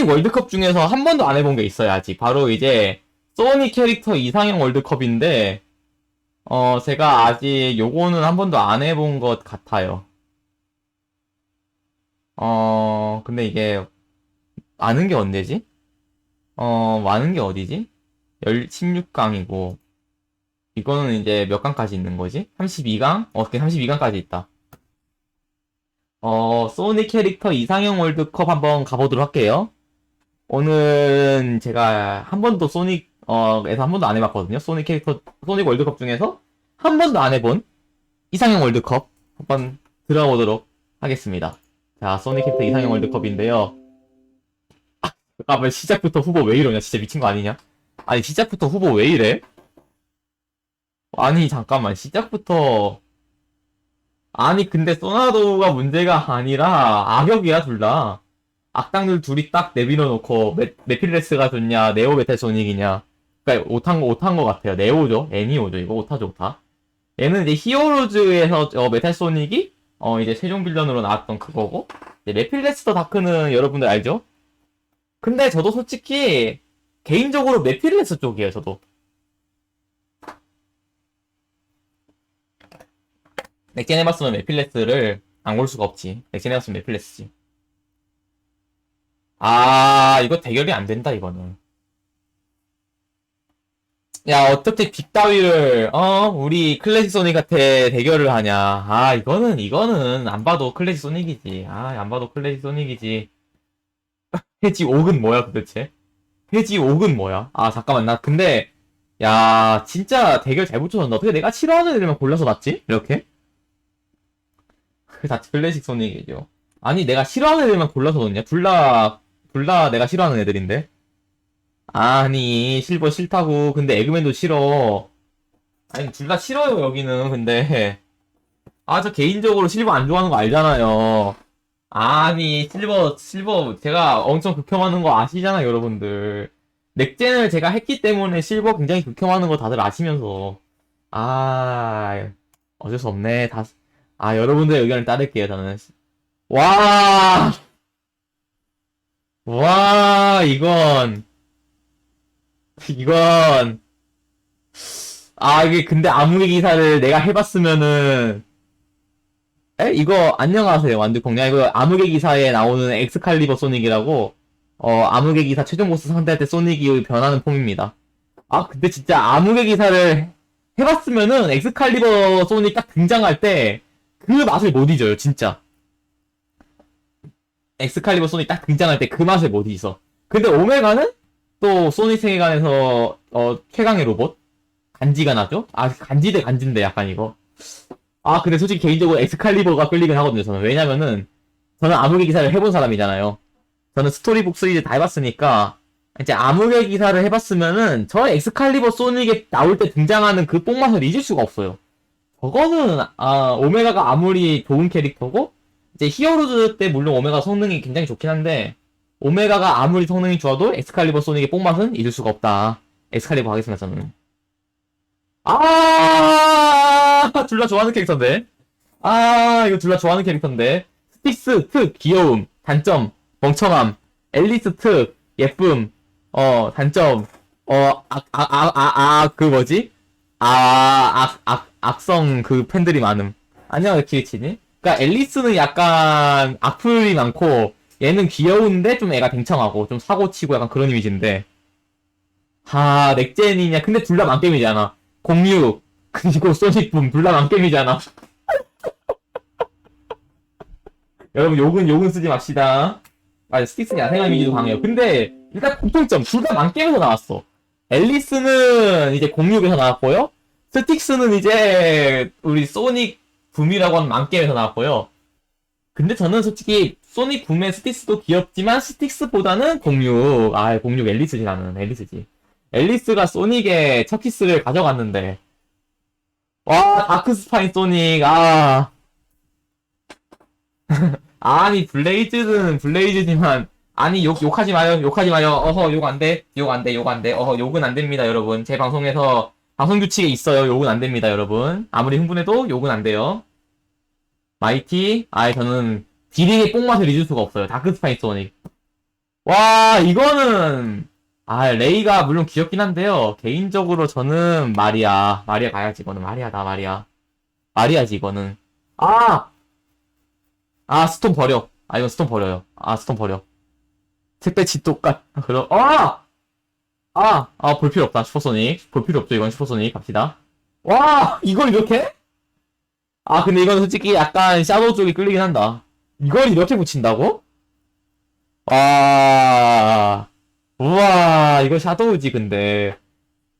소닉 월드컵 중에서 한 번도 안 해본 게 아직. 바로 이제, 소닉 캐릭터 이상형 월드컵인데, 어, 제가 아직 요거는 한 번도 안 해본 것 같아요. 어, 근데 이게, 아는 게 언제지? 어, 많은 게 어디지? 16강이고, 이거는 이제 몇 강까지 있는 거지? 32강? 어, 32강까지 있다. 어, 소닉 캐릭터 이상형 월드컵 한번 가보도록 할게요. 오늘은 제가 한 번도 소닉, 어, 에서 한 번도 안 해봤거든요. 소닉 캐릭터, 소닉 월드컵 중에서 한 번도 안 해본 이상형 월드컵 한번 들어보도록 하겠습니다. 자, 소닉 캐릭터 이상형 월드컵인데요. 아, 잠깐만, 시작부터 후보 왜 이러냐? 진짜 미친 거 아니냐? 아니, 시작부터 후보 왜 이래? 아니, 잠깐만, 시작부터. 아니, 근데 소나도가 문제가 아니라 악역이야, 둘 다. 악당들 둘이 딱 내밀어 놓고, 메, 메필레스가 좋냐, 네오 메탈 소닉이냐. 그니까, 오탄, 오탄 거 같아요. 네오죠. 애니오죠. 이거 오타죠, 오타. 얘는 이제 히어로즈에서 어, 메탈 소닉이, 어, 이제 최종 빌런으로 나왔던 그거고, 메필레스 더 다크는 여러분들 알죠? 근데 저도 솔직히, 개인적으로 메필레스 쪽이에요, 저도. 넥젠 해봤으면 메필레스를 안 볼 수가 없지. 넥젠 해봤으면 메필레스지. 아, 이거 대결이 안 된다, 이거는. 야, 어떻게 빅 따위를, 어, 우리 클래식 소닉한테 대결을 하냐. 아, 이거는, 이거는 안 봐도 클래식 소닉이지. 아, 안 봐도 클래식 소닉이지. 해지 옥은 뭐야, 도대체? 해지 옥은 뭐야? 아, 잠깐만, 나, 근데, 야, 진짜 대결 잘 붙여줬나? 어떻게 내가 싫어하는 애들만 골라서 놨지? 이렇게? 그 다 클래식 소닉이죠. 아니, 내가 싫어하는 애들만 골라서 넣냐? 둘 다, 둘 다 내가 싫어하는 애들인데? 아니, 실버 싫다고. 근데 에그맨도 싫어. 아니, 둘 다 싫어요, 여기는. 근데. 아, 저 개인적으로 실버 안 좋아하는 거 알잖아요. 아니, 실버, 실버, 제가 엄청 극혐하는 거 아시잖아요, 여러분들. 넥젠을 제가 했기 때문에 실버 굉장히 극혐하는 거 다들 아시면서. 아, 어쩔 수 없네. 다, 아, 여러분들의 의견을 따를게요, 저는. 와! 와, 이건. 이건. 아, 이게 근데 암흑의 기사를 내가 해봤으면은. 에? 이거, 안녕하세요, 완두콩냥. 이거 암흑의 기사에 나오는 엑스칼리버 소닉이라고, 어, 암흑의 기사 최종 보스 상대할 때 소닉이 변하는 폼입니다. 아, 근데 진짜 암흑의 기사를 해봤으면은 엑스칼리버 소닉 딱 등장할 때, 그 맛을 못 잊어요, 진짜. 엑스칼리버 소닉 딱 등장할 때 그 맛을 못 잊어. 근데 오메가는 또 소닉 세계관에서 어, 최강의 로봇 간지가 나죠? 아 간지 대 간지인데 약간 이거. 아 근데 솔직히 개인적으로 엑스칼리버가 끌리긴 하거든요. 저는 왜냐면은 저는 암흑의 기사를 해본 사람이잖아요. 저는 스토리북 시리즈 다 해봤으니까 이제 암흑의 기사를 해봤으면은 저 엑스칼리버 소닉에 나올 때 등장하는 그 뽕맛을 잊을 수가 없어요. 저거는 아 오메가가 아무리 좋은 캐릭터고 이제 히어로즈 때 물론 오메가 성능이 굉장히 좋긴 한데 오메가가 아무리 성능이 좋아도 엑스칼리버 소닉의 뽕맛은 잊을 수가 없다. 엑스칼리버 하겠습니다 저는. 아, 둘 다 좋아하는 캐릭터인데. 아, 이거 둘 다 좋아하는 캐릭터인데. 스틱스 특 귀여움 단점 멍청함 앨리스 특 예쁨 어 단점 어악악악악그 뭐지 아 악 악 악성 그 팬들이 많음. 안녕 키리치니? 그러니까 앨리스는 약간 악플이 많고 얘는 귀여운데 좀 애가 댕청하고 좀 사고치고 약간 그런 이미지인데. 하 넥젠이냐? 근데 둘 다 망게임이잖아. 06 그리고 소닉붐 둘 다 망게임이잖아. 여러분 욕은 욕은 쓰지 맙시다. 아 스틱스는 야생화 이미지도 강해요. 근데 일단 공통점 둘 다 망게임에서 나왔어. 앨리스는 이제 06에서 나왔고요. 스틱스는 이제 우리 소닉 붐이라고 하는 망게임에서 나왔고요. 근데 저는 솔직히 소닉 붐의 스틱스도 귀엽지만 스틱스보다는 06. 아, 06 앨리스지 나는 앨리스지. 앨리스가 소닉의 첫 키스를 가져갔는데 와 다크스파인 소닉 아 아니 블레이즈는 블레이즈지만 아니 욕 욕하지 마요 욕하지 마요 어허 욕 안돼 욕 안돼 욕 안돼 어허 욕은 안 됩니다 여러분 제 방송에서 방송 규칙에 있어요. 욕은 안 됩니다, 여러분. 아무리 흥분해도 욕은 안 돼요. 마이티, 아예 저는 디링의 뽕맛을 잊을 수가 없어요. 다크 스파이 소닉. 와, 이거는, 아, 레이가 물론 귀엽긴 한데요. 개인적으로 저는 마리아. 마리아 가야지, 이거는. 마리아다, 마리아. 마리아지, 이거는. 아! 아, 스톤 버려. 아, 이건 스톤 버려요. 아, 스톤 버려. 색배치 똑같, 그럼, 아! 아! 아, 볼 필요 없다, 슈퍼소닉. 볼 필요 없죠, 이건 슈퍼소닉. 갑시다. 와! 이걸 이렇게? 아, 근데 이건 솔직히 약간 샤도우 쪽이 끌리긴 한다. 이걸 이렇게 붙인다고? 와, 우와, 이거 샤도우지, 근데.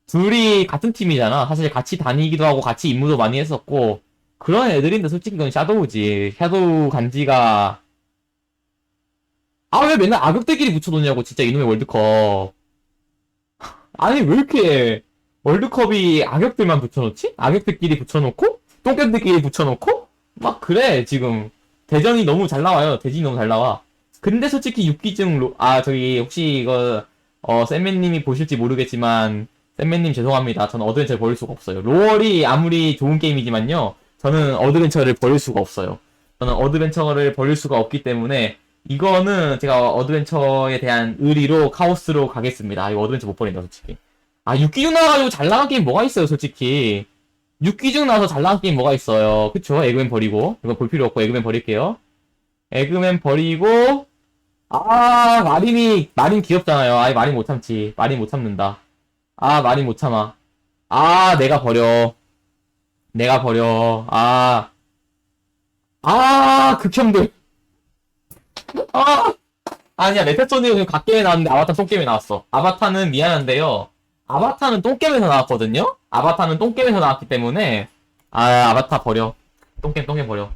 둘이 같은 팀이잖아. 사실 같이 다니기도 하고 같이 임무도 많이 했었고. 그런 애들인데 솔직히 이건 샤도우지. 샤도우 간지가. 아, 왜 맨날 악역들끼리 붙여놓냐고, 진짜 이놈의 월드컵. 아니, 왜 이렇게 월드컵이 악역들만 붙여놓지? 악역들끼리 붙여놓고? 똥개들끼리 붙여놓고? 막 그래, 지금. 대전이 너무 잘 나와요. 대전이 너무 잘 나와. 근데 솔직히 육기증 로, 아, 저기, 혹시 이거, 어, 쌤맨님이 보실지 모르겠지만, 쌤맨님 죄송합니다. 저는 어드벤처를 버릴 수가 없어요. 로얼이 아무리 좋은 게임이지만요, 저는 어드벤처를 버릴 수가 없어요. 저는 어드벤처를 버릴 수가 없기 때문에, 이거는 제가 어드벤처에 대한 의리로 카오스로 가겠습니다. 아, 이거 어드벤처 못 버린다, 솔직히. 아, 육기증 나와가지고 잘 나간 게임 뭐가 있어요, 솔직히. 육기증 나와서 잘 나간 게임 뭐가 있어요. 그쵸? 에그맨 버리고. 이거 볼 필요 없고, 에그맨 버릴게요. 에그맨 버리고, 아, 마린이, 마린 귀엽잖아요. 아이, 마린 못 참지. 마린 못 참는다. 아, 마린 못 참아. 아, 내가 버려. 내가 버려. 아. 아, 극혐들. 아. 아니야, 메페소니가 지금 갓게임에 나왔는데 아바타 똥게임에 나왔어. 아바타는 미안한데요. 아바타는 똥게임에서 나왔거든요? 아바타는 똥게임에서 나왔기 때문에, 아, 아바타 버려. 똥게임, 똥게임 버려.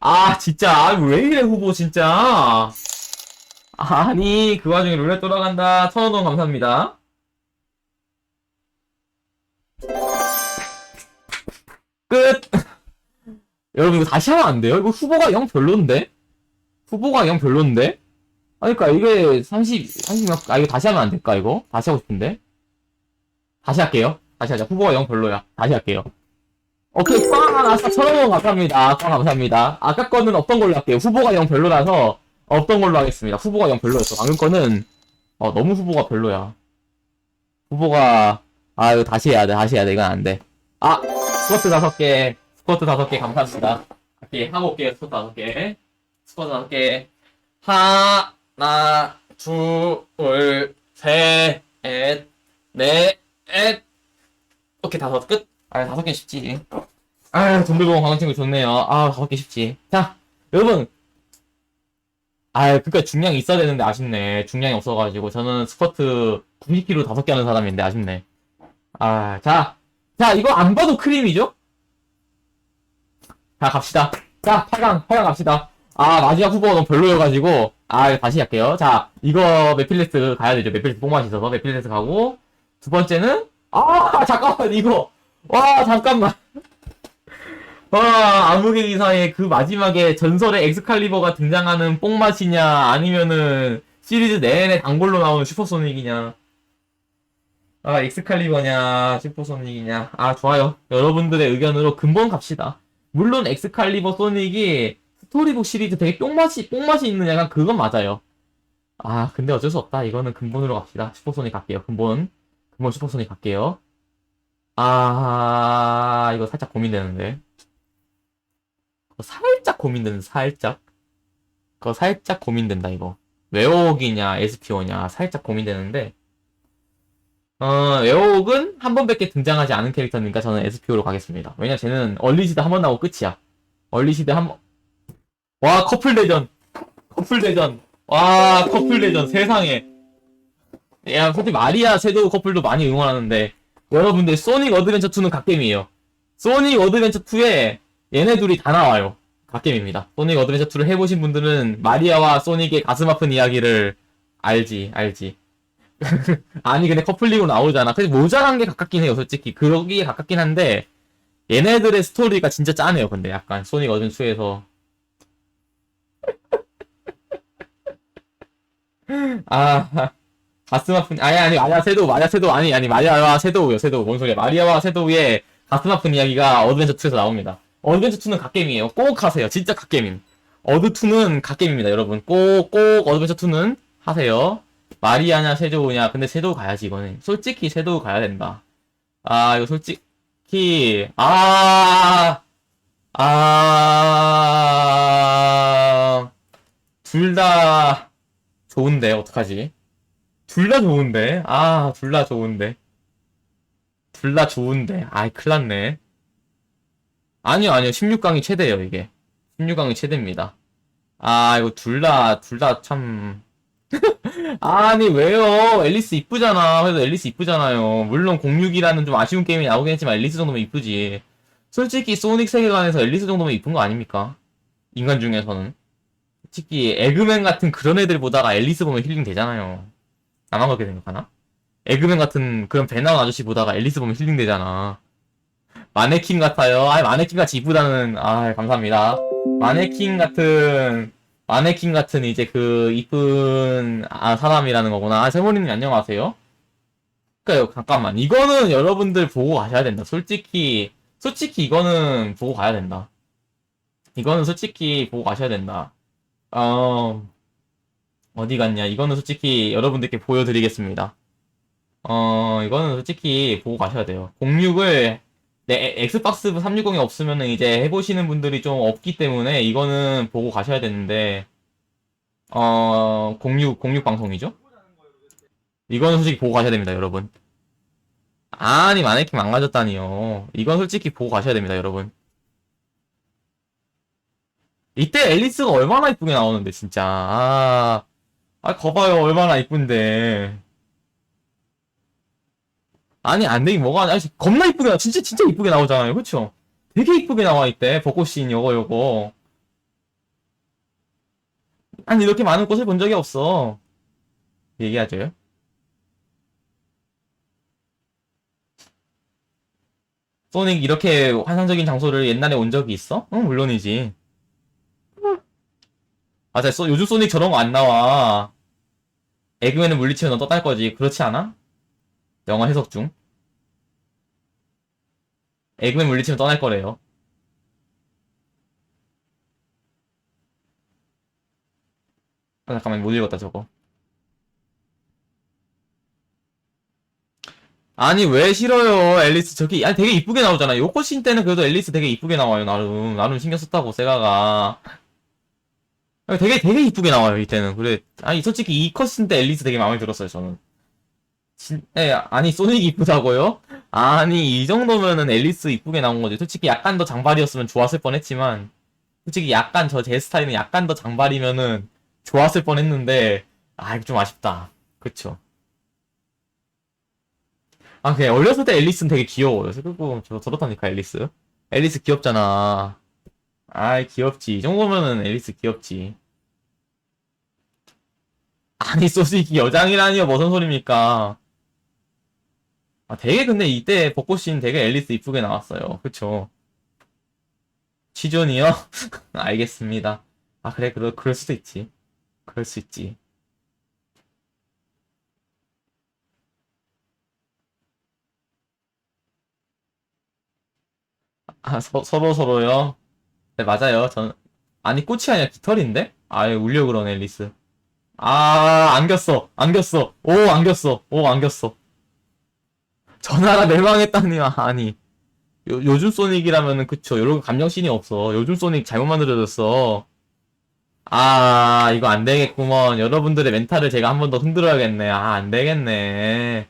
아, 진짜. 아, 왜 이래, 후보, 진짜. 아니, 그 와중에 룰렛 돌아간다. 천원동 감사합니다. 끝! 여러분, 이거 다시 하면 안 돼요? 이거 후보가 영 별론데? 후보가 영 별론데? 아니, 그니까, 이게 30, 30몇, 아, 이거 다시 하면 안 될까, 이거? 다시 하고 싶은데? 다시 할게요. 다시 하자. 후보가 영 별로야. 다시 할게요. 오케이, 꽝! 아싸, 천원 감사합니다. 꽝 감사합니다. 아까 거는 없던 걸로 할게요. 후보가 영 별로라서, 없던 걸로 하겠습니다. 후보가 영 별로였어. 방금 거는, 어, 너무 후보가 별로야. 후보가, 아, 이거 다시 해야 돼. 다시 해야 돼. 이건 안 돼. 아, 스쿼트 다섯 개. 스쿼트 다섯 개 감사합니다. 오케이, 하고 올게요. 스쿼트 다섯 개. 다섯 개. 하나, 둘, 셋, 넷, 넷. 오케이, 다섯 끝. 아, 다섯 개 쉽지. 아, 돈들봉 광고 친구 좋네요. 아, 다섯 개 쉽지. 자, 여러분. 아, 그니까 중량이 있어야 되는데 아쉽네. 중량이 없어가지고. 저는 스쿼트 90kg 다섯 개 하는 사람인데 아쉽네. 아, 자. 자, 이거 안 봐도 크림이죠? 자, 갑시다. 자, 8강, 8강 갑시다. 아, 마지막 후보가 너무 별로여가지고. 아, 다시 할게요. 자, 이거 메필레스 가야 되죠. 메필레스 뽕맛이 있어서 메필레스 가고. 두 번째는, 아, 잠깐만, 이거. 와, 잠깐만. 와, 암흑의 기사의 그 마지막에 전설의 엑스칼리버가 등장하는 뽕맛이냐, 아니면은 시리즈 내내 단골로 나오는 슈퍼소닉이냐. 아, 엑스칼리버냐, 슈퍼소닉이냐. 아, 좋아요. 여러분들의 의견으로 근본 갑시다. 물론 엑스칼리버 소닉이 스토리북 시리즈 되게 뽕맛이, 뽕맛이 있는 약간 그건 맞아요. 아, 근데 어쩔 수 없다. 이거는 근본으로 갑시다. 슈퍼소닉 갈게요. 근본. 근본 슈퍼소닉 갈게요. 아, 이거 살짝 고민되는데. 살짝 고민되는, 살짝. 그거 살짝 고민된다, 이거. 웨어옥이냐, SPO냐, 살짝 고민되는데. 어, 웨어옥은 한 번밖에 등장하지 않은 캐릭터니까 저는 SPO로 가겠습니다. 왜냐, 쟤는 얼리시드 한 번 나오고 끝이야. 얼리시드 한 번. 와, 커플 대전. 커플 대전. 와, 커플 대전. 세상에. 야, 솔직히 마리아 섀도우 커플도 많이 응원하는데, 여러분들, 소닉 어드벤처 2는 갓겜이에요. 소닉 어드벤처 2에 얘네 둘이 다 나와요. 갓겜입니다. 소닉 어드벤처 2를 해보신 분들은 마리아와 소닉의 가슴 아픈 이야기를 알지, 알지. 아니, 근데 커플링으로 나오잖아. 근데 모자란 게 가깝긴 해요, 솔직히. 그러기에 가깝긴 한데, 얘네들의 스토리가 진짜 짜네요, 근데 약간. 소닉 어드벤처 2에서. 아, 가슴 아픈, 아니, 아니, 마리아 세도우, 마리아 세도우, 아니, 아니, 마리아와 세도우요, 세도우. 뭔 소리야. 마리아와 세도우의 가슴 아픈 이야기가 어드벤처 2에서 나옵니다. 어드벤처 2는 갓게임이에요. 꼭 하세요. 진짜 갓게임. 어드 2는 갓게임입니다, 여러분. 꼭, 꼭 어드벤처 2는 하세요. 마리아냐, 섀도우냐. 근데 섀도우 가야지, 이거는. 솔직히 섀도우 가야 된다. 아, 이거 솔직히, 아, 아, 둘 다 좋은데, 어떡하지? 둘 다 좋은데? 아, 둘 다 좋은데. 둘 다 좋은데. 아이, 큰일 났네. 아니요, 아니요. 16강이 최대예요, 이게. 16강이 최대입니다. 아, 이거 둘 다, 둘 다 참. 아니, 왜요? 앨리스 이쁘잖아. 그래도 앨리스 이쁘잖아요. 물론 06이라는 좀 아쉬운 게임이 나오긴 했지만 앨리스 정도면 이쁘지. 솔직히 소닉 세계관에서 앨리스 정도면 이쁜 거 아닙니까? 인간 중에서는. 솔직히 에그맨 같은 그런 애들 보다가 앨리스 보면 힐링 되잖아요. 나만 그렇게 생각하나? 에그맨 같은 그런 배 나온 아저씨 보다가 앨리스 보면 힐링 되잖아. 마네킹 같아요. 아, 마네킹 같이 이쁘다는, 아, 감사합니다. 마네킹 같은, 마네킹 같은 이제 그 이쁜 아, 사람이라는 거구나. 아, 세모님 안녕하세요. 그니까요, 잠깐만. 이거는 여러분들 보고 가셔야 된다. 솔직히, 솔직히 이거는 보고 가야 된다. 이거는 솔직히 보고 가셔야 된다. 어, 어디 갔냐. 이거는 솔직히 여러분들께 보여드리겠습니다. 어, 이거는 솔직히 보고 가셔야 돼요. 06을 네, 엑스박스 360이 없으면은 이제 해보시는 분들이 좀 없기 때문에 이거는 보고 가셔야 되는데, 어, 06, 06 방송이죠? 이거는 솔직히 보고 가셔야 됩니다, 여러분. 아니, 마네킹 망가졌다니요. 이건 솔직히 보고 가셔야 됩니다, 여러분. 이때 앨리스가 얼마나 이쁘게 나오는데, 진짜. 아, 아, 거봐요, 얼마나 이쁜데. 아니 안 되긴 뭐가 아니 겁나 이쁘게 나 진짜 진짜 이쁘게 나오잖아요 그쵸? 되게 이쁘게 나와 있대 벚꽃신 요거 요거 아니 이렇게 많은 꽃을 본 적이 없어 얘기하죠 소닉 이렇게 환상적인 장소를 옛날에 온 적이 있어? 응 물론이지 맞아 소, 요즘 소닉 저런 거 안 나와 에그맨을 물리치면 너 떠날 거지 그렇지 않아? 영화 해석 중. 에그맨 물리치면 떠날 거래요. 아, 잠깐만, 못 읽었다, 저거. 아니, 왜 싫어요, 앨리스. 저기, 아니, 되게 이쁘게 나오잖아. 요코신 때는 그래도 앨리스 되게 이쁘게 나와요, 나름. 나름 신경 썼다고, 세가가. 아니, 되게, 되게 이쁘게 나와요, 이때는. 그래. 아니, 솔직히 이 컷신 때 앨리스 되게 마음에 들었어요, 저는. 진, 에, 아니, 소닉 이쁘다고요? 아니, 이 정도면은 앨리스 이쁘게 나온 거지. 솔직히 약간 더 장발이었으면 좋았을 뻔 했지만, 솔직히 약간 저 제 스타일은 약간 더 장발이면은 좋았을 뻔 했는데, 아, 이거 좀 아쉽다. 그쵸. 아, 그냥 어렸을 때 앨리스는 되게 귀여워요. 그리고 저, 저렇다니까, 앨리스. 앨리스 귀엽잖아. 아이, 귀엽지. 이 정도면은 앨리스 귀엽지. 아니, 소식이 여장이라니요. 무슨 소리입니까? 아, 되게 근데 이때 벚꽃신 되게 앨리스 이쁘게 나왔어요. 그쵸? 취존이요? 알겠습니다. 아, 그래, 그럴, 그럴 수도 있지. 그럴 수 있지. 아, 서, 서로 서로요? 네, 맞아요. 전, 아니, 꽃이 아니라 깃털인데? 아예 울려 그러네, 앨리스. 아, 안겼어. 안겼어. 오, 안겼어. 오, 안겼어. 전화가 멸망했다니요. 아니. 요, 요즘 소닉이라면은 그쵸. 요런 감정씬이 없어. 요즘 소닉 잘못 만들어졌어. 아, 이거 안 되겠구먼. 여러분들의 멘탈을 제가 한 번 더 흔들어야겠네. 아, 안 되겠네.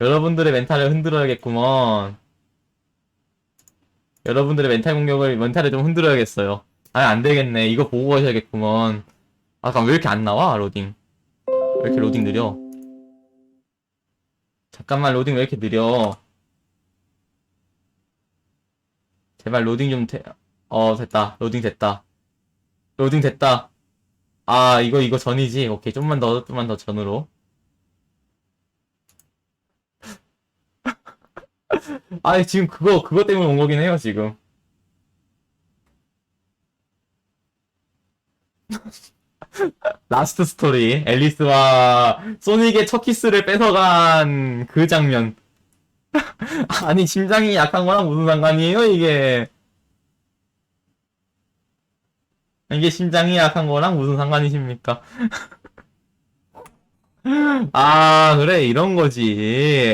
여러분들의 멘탈을 흔들어야겠구먼. 여러분들의 멘탈 공격을, 멘탈을 좀 흔들어야겠어요. 아, 안 되겠네. 이거 보고 가셔야겠구먼. 아, 그럼 왜 이렇게 안 나와? 로딩. 왜 이렇게 로딩 느려? 잠깐만 로딩 왜 이렇게 느려? 제발 로딩 좀 돼. 어 됐다. 로딩 됐다. 로딩 됐다. 아 이거 이거 전이지. 오케이 좀만 더 좀만 더 전으로. 아 지금 그거 그거 때문에 온 거긴 해요 지금. 라스트 스토리 앨리스와 소닉의 첫 키스를 뺏어간 그 장면 아니 심장이 약한 거랑 무슨 상관이에요 이게 이게 심장이 약한 거랑 무슨 상관이십니까 아, 그래, 이런 거지.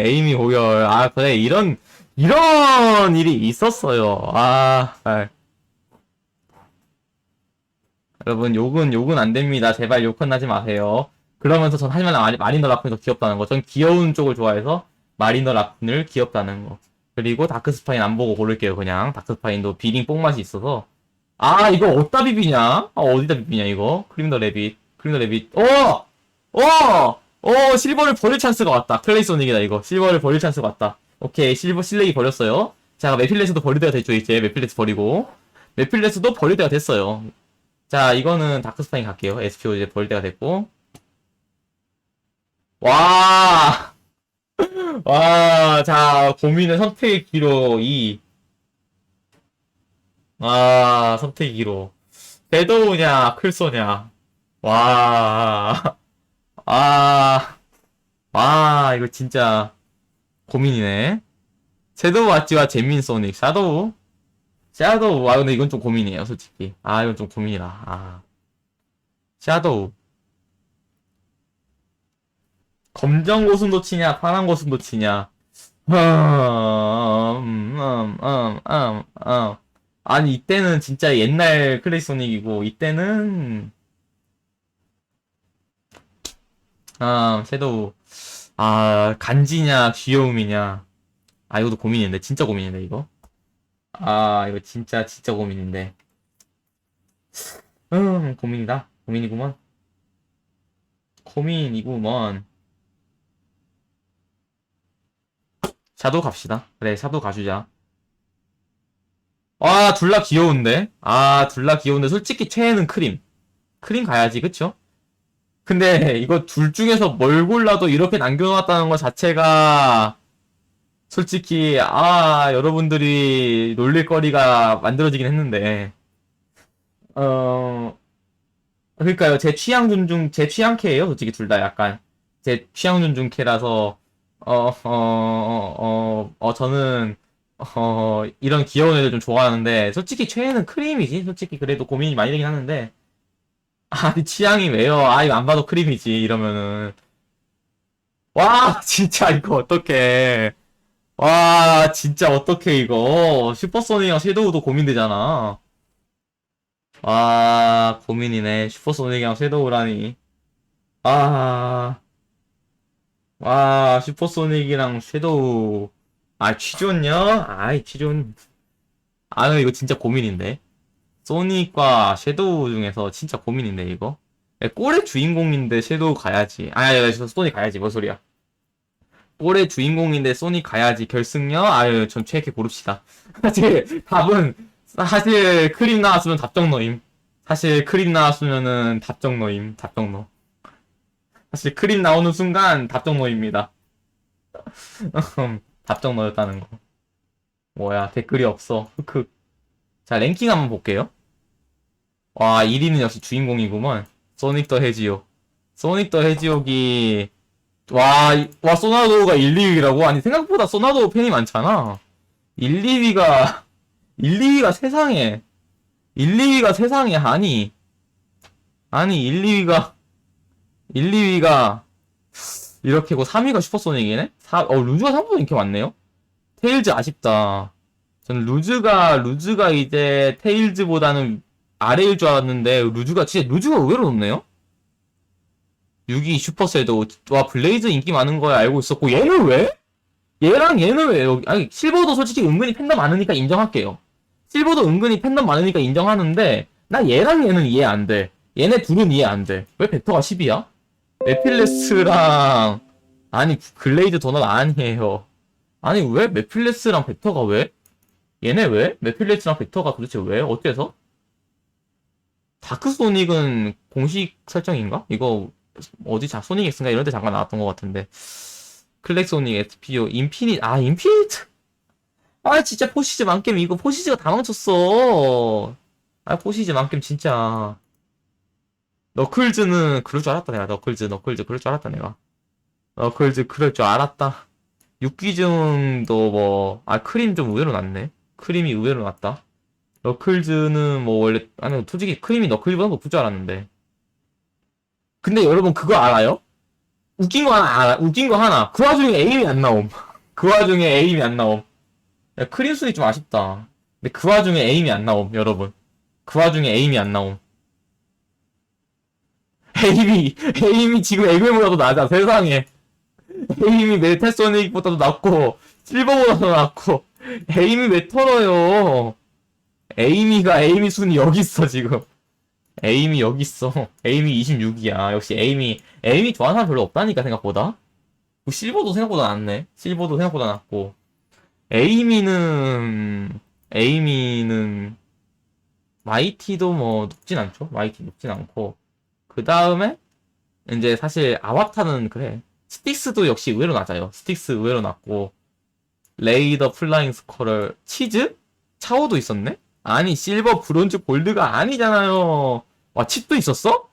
에이미 호열. 아, 그래, 이런, 이런 일이 있었어요. 아, 아. 여러분, 욕은, 욕은 안 됩니다. 제발 욕은 하지 마세요. 그러면서 전 하지만 마리, 마리너 라쿤이 더 귀엽다는 거. 전 귀여운 쪽을 좋아해서 마리너 라쿤을 귀엽다는 거. 그리고 다크스파인 안 보고 고를게요, 그냥. 다크스파인도 비링 뽕맛이 있어서. 아, 이거 어디다 비비냐? 아, 어디다 비비냐, 이거? 크림더 레빗. 크림더 레빗. 어! 어! 어, 실버를 버릴 찬스가 왔다. 클레이 소닉이다, 이거. 실버를 버릴 찬스가 왔다. 오케이, 실버, 실렉이 버렸어요. 자, 메필레스도 버릴 때가 됐죠, 이제. 메필레스 버리고. 메필레스도 버릴 때가 됐어요. 자, 이거는 다크스파인 갈게요. SPO 이제 버릴 때가 됐고. 와! 와, 자, 고민의 선택의 기로 2. 아, 선택의 기로. 섀도우냐, 클소냐. 와, 아, 아, 이거 진짜 고민이네. 섀도우 아찌와 재민 소닉, 샤도우? 샤도우, 아, 근데 이건 좀 고민이에요, 솔직히. 아, 이건 좀 고민이라, 아. 샤도우. 검정 고슴도 치냐, 파란 고슴도 치냐. 음, 음, 음, 음, 음. 아니, 이때는 진짜 옛날 클래소닉이고, 이때는, 아, 섀도우. 아, 간지냐, 귀여움이냐. 아, 이것도 고민인데, 진짜 고민인데, 이거. 아, 이거 진짜, 진짜 고민인데. 음, 고민이다. 고민이구먼. 고민이구먼. 샤도우 갑시다. 그래, 샤도우 가주자. 아, 둘 다 귀여운데? 아, 둘 다 귀여운데, 솔직히 최애는 크림. 크림 가야지, 그쵸? 근데 이거 둘 중에서 뭘 골라도 이렇게 남겨놨다는 것 자체가 솔직히 아 여러분들이 놀릴 거리가 만들어지긴 했는데. 어 그러니까요. 제 취향 존중 제 취향캐예요 솔직히 둘 다 약간. 제 취향 존중캐라서 어어 어 어 어 저는 어 이런 귀여운 애들 좀 좋아하는데 솔직히 최애는 크림이지. 솔직히 그래도 고민이 많이 되긴 하는데. 아니 취향이 왜요? 아 이거 안 봐도 크림이지 이러면은. 와 진짜 이거 어떡해 와 진짜 어떡해 이거. 슈퍼소닉이랑 섀도우도 고민되잖아. 와 고민이네. 슈퍼소닉이랑 섀도우라니. 아 와 슈퍼소닉이랑 섀도우. 아 취존요? 아이 취존. 아 이거 진짜 고민인데. 소닉과 섀도우 중에서 진짜 고민인데 이거? 야, 꼴의 주인공인데 섀도우 가야지. 아야 소닉 가야지. 뭔 소리야 꼴의 주인공인데 소닉 가야지 결승요? 아유 전 최애캐 고릅시다 사실 답은 사실 크림 나왔으면 답정 너임 사실 크림 나왔으면은 답정 너임 답정 너 사실 크림 나오는 순간 답정 너입니다 답정 너였다는 거 뭐야 댓글이 없어 흑흑 자, 랭킹 한번 볼게요. 와, 1위는 역시 주인공이구먼. 소닉 더 해지옥. 소닉 더 해지옥이, 와, 이- 와, 소나도가 1, 2위라고? 아니, 생각보다 소나도 팬이 많잖아. 1, 2위가, 1, 2위가 세상에, 1, 2위가 세상에, 아니, 아니, 1, 2위가, 1, 2위가, 이렇게고, 3위가 슈퍼소닉이네? 4, 어, 루즈가 생각보다 인기 많네요? 테일즈 아쉽다. 저는 루즈가 루즈가 이제 테일즈보다는 아래일 줄 알았는데 루즈가 진짜 루즈가 의외로 높네요. 6위 슈퍼세도 와 블레이즈 인기 많은 거야 알고 있었고 얘는 왜? 얘랑 얘는 왜 여기 아니 실버도 솔직히 은근히 팬덤 많으니까 인정할게요. 실버도 은근히 팬덤 많으니까 인정하는데 나 얘랑 얘는 이해 안 돼. 얘네 둘은 이해 안 돼. 왜 벡터가 10이야? 메필레스랑 아니 글레이즈 도넛 아니에요. 아니 왜 메필레스랑 벡터가 왜? 얘네 왜? 메필레츠랑 벡터가 도대체 왜? 어때서? 다크소닉은 공식 설정인가? 이거 어디 자 소닉 X인가 이런 데 잠깐 나왔던 것 같은데. 클렉 소닉 SPO 인피니 아 인피니트? 아 진짜 포시즈 만겜 이거 포시즈가 다 망쳤어. 아 포시즈 만겜 진짜. 너클즈는 그럴 줄 알았다 내가. 너클즈 너클즈 그럴 줄 알았다 내가. 너클즈 그럴 줄 알았다. 육기중도 뭐 아 크림 좀 의외로 낫네. 크림이 의외로 낫다. 너클즈는 뭐 원래 아니 솔직히 크림이 너클즈보다 높을 줄 알았는데. 근데 여러분 그거 알아요? 웃긴 거 하나, 알아. 웃긴 거 하나. 그 와중에 에임이 안 나옴. 그 와중에 에임이 안 나옴. 야, 크림순이 좀 아쉽다. 근데 그 와중에 에임이 안 나옴, 여러분. 그 와중에 에임이 안 나옴. 에임이, 에임이 지금 에그맨보다도 낮아, 세상에. 에임이 메탈소닉보다도 낮고, 실버보다도 낮고, 에임이 왜 털어요? 에이미가 에이미 순이 여기 있어, 지금. 에이미 여기 있어. 에이미 26이야. 역시 에이미, 에이미 좋아하는 사람 별로 없다니까, 생각보다. 뭐 실버도 생각보다 낮네. 실버도 생각보다 낮고. 에이미는, 에이미는, 마이티도 뭐, 높진 않죠. 마이티 높진 않고. 그 다음에, 이제 사실, 아바타는 그래. 스틱스도 역시 의외로 낮아요. 스틱스 의외로 낮고. 레이더, 플라잉 스쿼럴, 치즈? 차오도 있었네? 아니, 실버, 브론즈, 골드가 아니잖아요. 와, 칩도 있었어?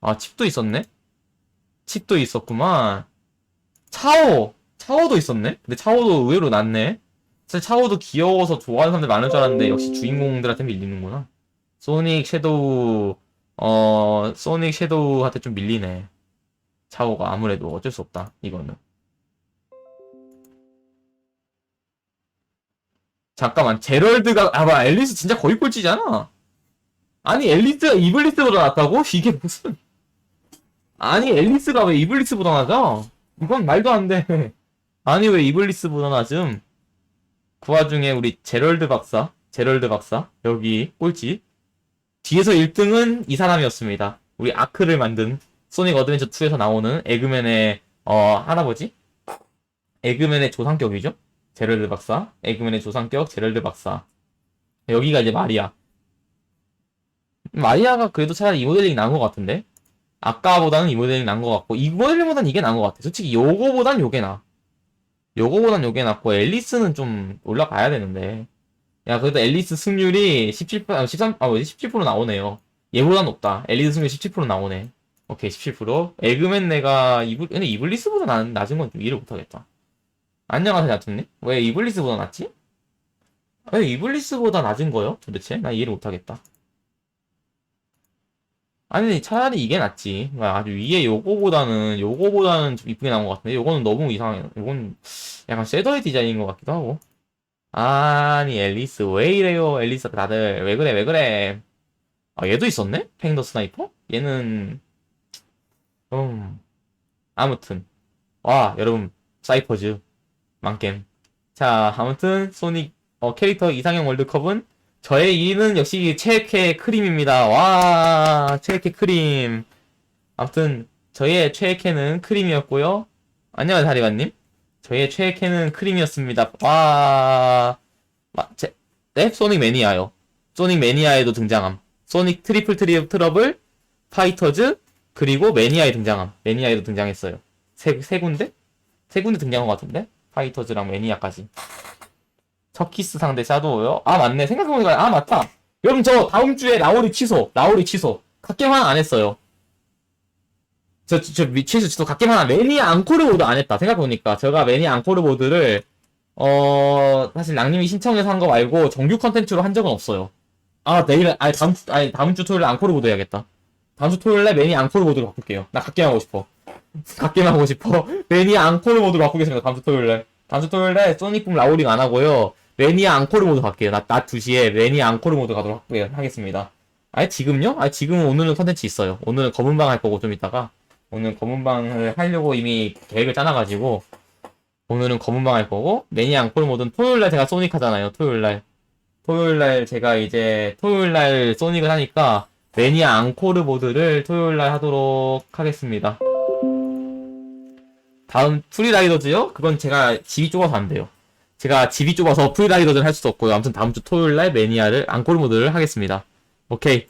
아, 칩도 있었네? 칩도 있었구만. 차오! 차오도 있었네? 근데 차오도 의외로 낮네? 사실 차오도 귀여워서 좋아하는 사람들 많을 줄 알았는데, 역시 주인공들한테 밀리는구나. 소닉, 섀도우, 어, 소닉, 섀도우한테 좀 밀리네. 차오가 아무래도 어쩔 수 없다, 이거는. 잠깐만, 제럴드가, 아, 봐, 앨리스 진짜 거의 꼴찌잖아. 아니, 앨리스가 이블리스보다 낫다고? 이게 무슨. 아니, 앨리스가 왜 이블리스보다 낮아? 이건 말도 안 돼. 아니, 왜 이블리스보다 낮음? 그 와중에 우리 제럴드 박사, 제럴드 박사, 여기 꼴찌. 뒤에서 1등은 이 사람이었습니다. 우리 아크를 만든 소닉 어드벤처 2에서 나오는 에그맨의, 어, 할아버지? 에그맨의 조상격이죠? 제럴드 박사, 에그맨의 조상격 제럴드 박사. 여기가 이제 마리아. 마리아가 그래도 차라리 이 모델링 나은 것 같은데? 아까보다는 이 모델링 나은 것 같고, 이 모델링보다는 이게 나은 것 같아. 솔직히 요거보단 요게 나. 요거보단 요게 낫고, 앨리스는 좀 올라가야 되는데. 야, 그래도 앨리스 승률이 17%, 아, 13, 아, 뭐지? 17% 나오네요. 얘보다 높다. 앨리스 승률 17% 나오네. 오케이, 17%. 에그맨 내가, 이블, 근데 이블리스보다 나, 낮은 건 좀 이해를 못하겠다. 안녕하세요, 나트님. 왜 이블리스보다 낮지? 왜 이블리스보다 낮은 거요? 도대체? 나 이해를 못하겠다. 아니, 차라리 이게 낫지. 그러니까 아주 위에 요거보다는, 요거보다는 좀 이쁘게 나온 것 같은데, 요거는 너무 이상해. 요건 약간 섀도우의 디자인인 것 같기도 하고. 아니, 앨리스, 왜 이래요? 앨리스 다들. 왜 그래, 왜 그래? 아, 얘도 있었네? 팽더 스나이퍼? 얘는, 음, 아무튼. 와, 여러분, 사이퍼즈. 망겜. 자, 아무튼, 소닉, 어, 캐릭터 이상형 월드컵은 저의 2위는 역시 최애캐 크림입니다. 와, 최애캐 크림. 아무튼, 저의 최애캐는 크림이었고요. 안녕하세요, 다리바님. 저의 최애캐는 크림이었습니다. 와, 마, 제, 네? 소닉 매니아요. 소닉 매니아에도 등장함. 소닉 트리플 트리 트러블, 파이터즈, 그리고 매니아에 등장함. 매니아에도 등장했어요. 세, 세 군데? 세 군데 등장한 것 같은데? 파이터즈랑 매니아까지. 첫 키스 상대 샤도우요? 아, 맞네. 생각해보니까, 아, 맞다. 여러분, 저 다음 주에 라오리 취소. 라오리 취소. 하나 안 했어요. 저, 저, 저, 미- 취소, 취소. 하나. 매니아 앙코르 보드 안 했다. 생각해보니까. 제가 매니아 앙코르 보드를, 어, 사실 랑님이 신청해서 한 거 말고 정규 컨텐츠로 한 적은 없어요. 아, 내일, 아니, 다음 주, 아니, 다음 주 토요일에 앙코르 보드 해야겠다. 다음 주 토요일에 매니아 앙코르 보드로 바꿀게요. 나 갓겜 하고 싶어. 갓겜 하고 싶어. 매니아 앙코르 모드로 바꾸겠습니다. 다음 주 토요일에. 다음 주 토요일에 소닉붐 라우링 안 하고요. 매니아 앙코르 모드 갈게요. 낮, 낮 2시에 매니아 앙코르 모드 가도록 하고요. 하겠습니다. 아니, 지금요? 아니, 지금은 오늘은 컨텐츠 있어요. 오늘은 검은방 할 거고, 좀 이따가. 오늘 검은방을 하려고 이미 계획을 짜놔가지고, 오늘은 검은방 할 거고, 매니아 앙코르 모드는 토요일날 제가 소닉 하잖아요. 토요일날. 토요일날 제가 이제, 토요일날 소닉을 하니까, 매니아 앙코르 모드를 토요일날 하도록 하겠습니다. 다음 프리라이더즈요? 그건 제가 집이 좁아서 안 돼요. 제가 집이 좁아서 프리라이더즈를 할 수도 없고요. 아무튼 다음 주 토요일 날 매니아를 앙코르 모드를 하겠습니다. 오케이.